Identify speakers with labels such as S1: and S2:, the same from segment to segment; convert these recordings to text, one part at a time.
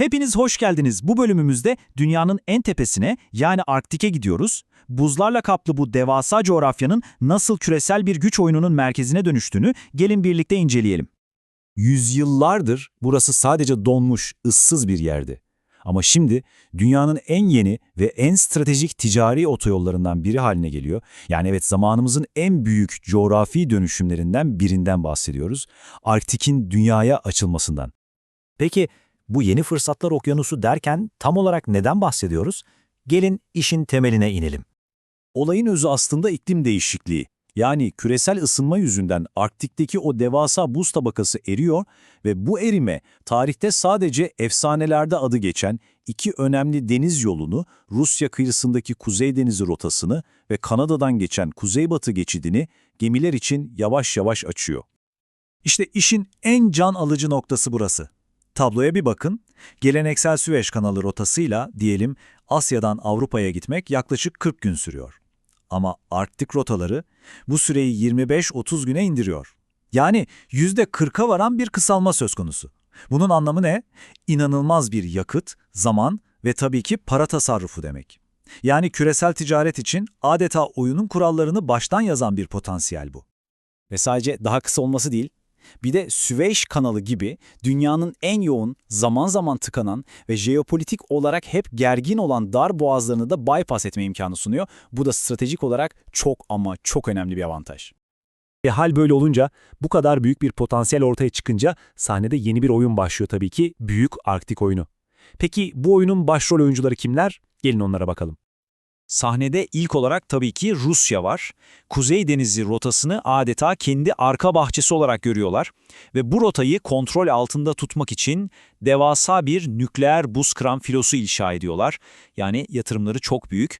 S1: Hepiniz hoş geldiniz. Bu bölümümüzde dünyanın en tepesine yani Arktik'e gidiyoruz. Buzlarla kaplı bu devasa coğrafyanın nasıl küresel bir güç oyununun merkezine dönüştüğünü gelin birlikte inceleyelim.
S2: Yüzyıllardır burası sadece donmuş, ıssız bir yerdi. Ama şimdi dünyanın en yeni ve en stratejik ticari otoyollarından biri haline geliyor. Yani evet zamanımızın en büyük coğrafi dönüşümlerinden birinden bahsediyoruz. Arktik'in dünyaya açılmasından.
S3: Peki bu yeni fırsatlar okyanusu derken tam olarak neden bahsediyoruz? Gelin işin temeline inelim.
S2: Olayın özü aslında iklim değişikliği. Yani küresel ısınma yüzünden Arktik'teki o devasa buz tabakası eriyor ve bu erime tarihte sadece efsanelerde adı geçen iki önemli deniz yolunu, Rusya kıyısındaki Kuzey Denizi rotasını ve Kanada'dan geçen Kuzeybatı geçidini gemiler için yavaş yavaş açıyor.
S1: İşte işin en can alıcı noktası burası. Tabloya bir bakın. Geleneksel Süveyş kanalı rotasıyla diyelim Asya'dan Avrupa'ya gitmek yaklaşık 40 gün sürüyor. Ama Arktik rotaları bu süreyi 25-30 güne indiriyor. Yani %40'a varan bir kısalma söz konusu. Bunun anlamı ne? İnanılmaz bir yakıt, zaman ve tabii ki para tasarrufu demek. Yani küresel ticaret için adeta oyunun kurallarını baştan yazan bir potansiyel bu.
S3: Ve sadece daha kısa olması değil, bir de Süveyş kanalı gibi dünyanın en yoğun, zaman zaman tıkanan ve jeopolitik olarak hep gergin olan dar boğazlarını da bypass etme imkanı sunuyor. Bu da stratejik olarak çok ama çok önemli bir avantaj.
S4: E hal böyle olunca, bu kadar büyük bir potansiyel ortaya çıkınca sahnede yeni bir oyun başlıyor tabii ki, Büyük Arktik oyunu. Peki bu oyunun başrol oyuncuları kimler? Gelin onlara bakalım.
S1: Sahnede ilk olarak tabii ki Rusya var. Kuzey Denizi rotasını adeta kendi arka bahçesi olarak görüyorlar ve bu rotayı kontrol altında tutmak için devasa bir nükleer buz kıran filosu inşa ediyorlar. Yani yatırımları çok büyük.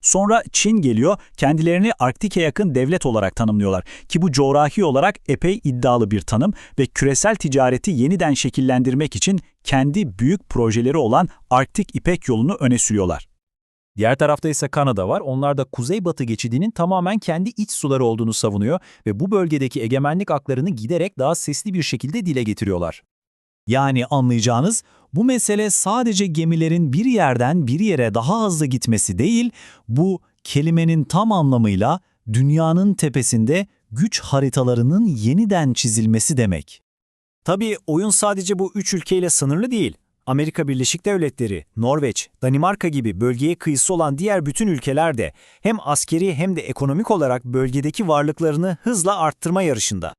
S1: Sonra Çin geliyor, kendilerini Arktik'e yakın devlet olarak tanımlıyorlar ki bu coğrafi olarak epey iddialı bir tanım ve küresel ticareti yeniden şekillendirmek için kendi büyük projeleri olan Arktik İpek yolunu öne sürüyorlar.
S4: Diğer tarafta ise Kanada var. Onlar da kuzeybatı geçidinin tamamen kendi iç suları olduğunu savunuyor ve bu bölgedeki egemenlik haklarını giderek daha sesli bir şekilde dile getiriyorlar.
S1: Yani anlayacağınız bu mesele sadece gemilerin bir yerden bir yere daha hızlı gitmesi değil, bu kelimenin tam anlamıyla dünyanın tepesinde güç haritalarının yeniden çizilmesi demek.
S3: Tabii oyun sadece bu üç ülkeyle sınırlı değil. Amerika Birleşik Devletleri, Norveç, Danimarka gibi bölgeye kıyısı olan diğer bütün ülkeler de hem askeri hem de ekonomik olarak bölgedeki varlıklarını hızla arttırma yarışında.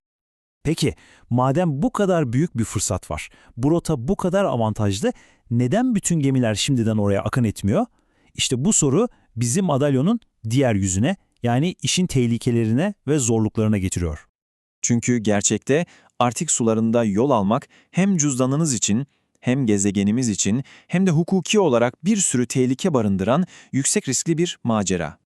S4: Peki, madem bu kadar büyük bir fırsat var, bu rota bu kadar avantajlı, neden bütün gemiler şimdiden oraya akın etmiyor? İşte bu soru bizi madalyonun diğer yüzüne, yani işin tehlikelerine ve zorluklarına getiriyor.
S2: Çünkü gerçekte Arktik sularında yol almak hem cüzdanınız için hem gezegenimiz için hem de hukuki olarak bir sürü tehlike barındıran yüksek riskli bir macera.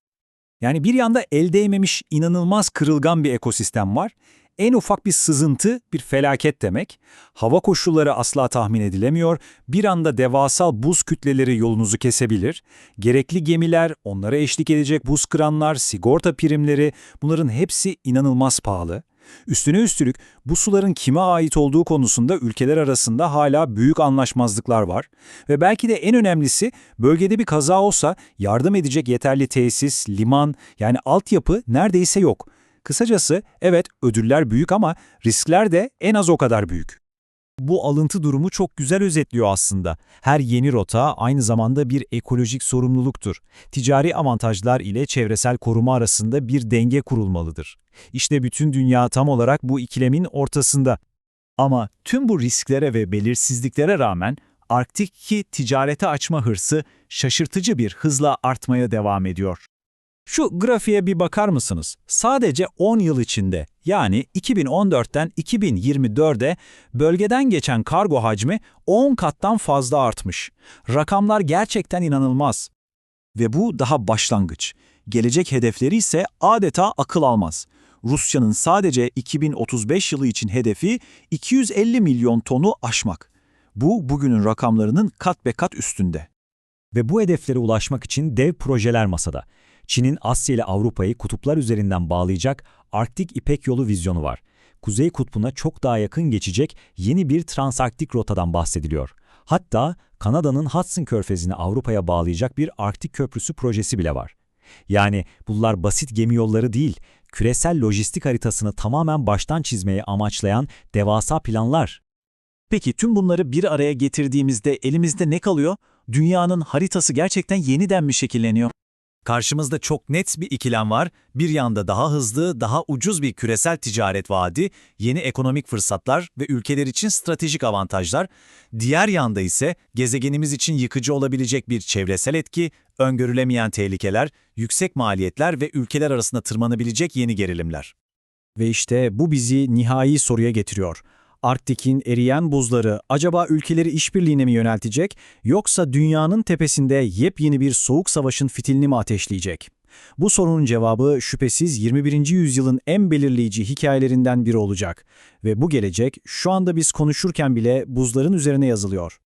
S1: Yani bir yanda el değmemiş inanılmaz kırılgan bir ekosistem var. En ufak bir sızıntı bir felaket demek. Hava koşulları asla tahmin edilemiyor. Bir anda devasal buz kütleleri yolunuzu kesebilir. Gerekli gemiler, onlara eşlik edecek buz kıranlar, sigorta primleri bunların hepsi inanılmaz pahalı. Üstüne üstlük bu suların kime ait olduğu konusunda ülkeler arasında hala büyük anlaşmazlıklar var. Ve belki de en önemlisi bölgede bir kaza olsa yardım edecek yeterli tesis, liman yani altyapı neredeyse yok. Kısacası evet ödüller büyük ama riskler de en az o kadar büyük. Bu alıntı durumu çok güzel özetliyor aslında. Her yeni rota aynı zamanda bir ekolojik sorumluluktur. Ticari avantajlar ile çevresel koruma arasında bir denge kurulmalıdır. İşte bütün dünya tam olarak bu ikilemin ortasında. Ama tüm bu risklere ve belirsizliklere rağmen Arktik'i ticarete açma hırsı şaşırtıcı bir hızla artmaya devam ediyor. Şu grafiğe bir bakar mısınız? Sadece 10 yıl içinde yani 2014'ten 2024'e bölgeden geçen kargo hacmi 10 kattan fazla artmış. Rakamlar gerçekten inanılmaz. Ve bu daha başlangıç. Gelecek hedefleri ise adeta akıl almaz. Rusya'nın sadece 2035 yılı için hedefi 250 milyon tonu aşmak. Bu bugünün rakamlarının kat be kat üstünde.
S4: Ve bu hedeflere ulaşmak için dev projeler masada. Çin'in Asya ile Avrupa'yı kutuplar üzerinden bağlayacak Arktik İpek Yolu vizyonu var. Kuzey kutbuna çok daha yakın geçecek yeni bir transarktik rotadan bahsediliyor.
S2: Hatta Kanada'nın Hudson Körfezi'ni Avrupa'ya bağlayacak bir Arktik Köprüsü projesi bile var. Yani bunlar basit gemi yolları değil, küresel lojistik haritasını tamamen baştan çizmeyi amaçlayan devasa planlar.
S3: Peki tüm bunları bir araya getirdiğimizde elimizde ne kalıyor? Dünyanın haritası gerçekten yeniden mi şekilleniyor? Karşımızda çok net bir ikilem var. Bir yanda daha hızlı, daha ucuz bir küresel ticaret vaadi, yeni ekonomik fırsatlar ve ülkeler için stratejik avantajlar. Diğer yanda ise gezegenimiz için yıkıcı olabilecek bir çevresel etki, öngörülemeyen tehlikeler, yüksek maliyetler ve ülkeler arasında tırmanabilecek yeni gerilimler. Ve işte bu bizi nihai soruya getiriyor. Arktik'in eriyen buzları acaba ülkeleri işbirliğine mi yöneltecek yoksa dünyanın tepesinde yepyeni bir soğuk savaşın fitilini mi ateşleyecek? Bu sorunun cevabı şüphesiz 21. yüzyılın en belirleyici hikayelerinden biri olacak ve bu gelecek şu anda biz konuşurken bile buzların üzerine yazılıyor.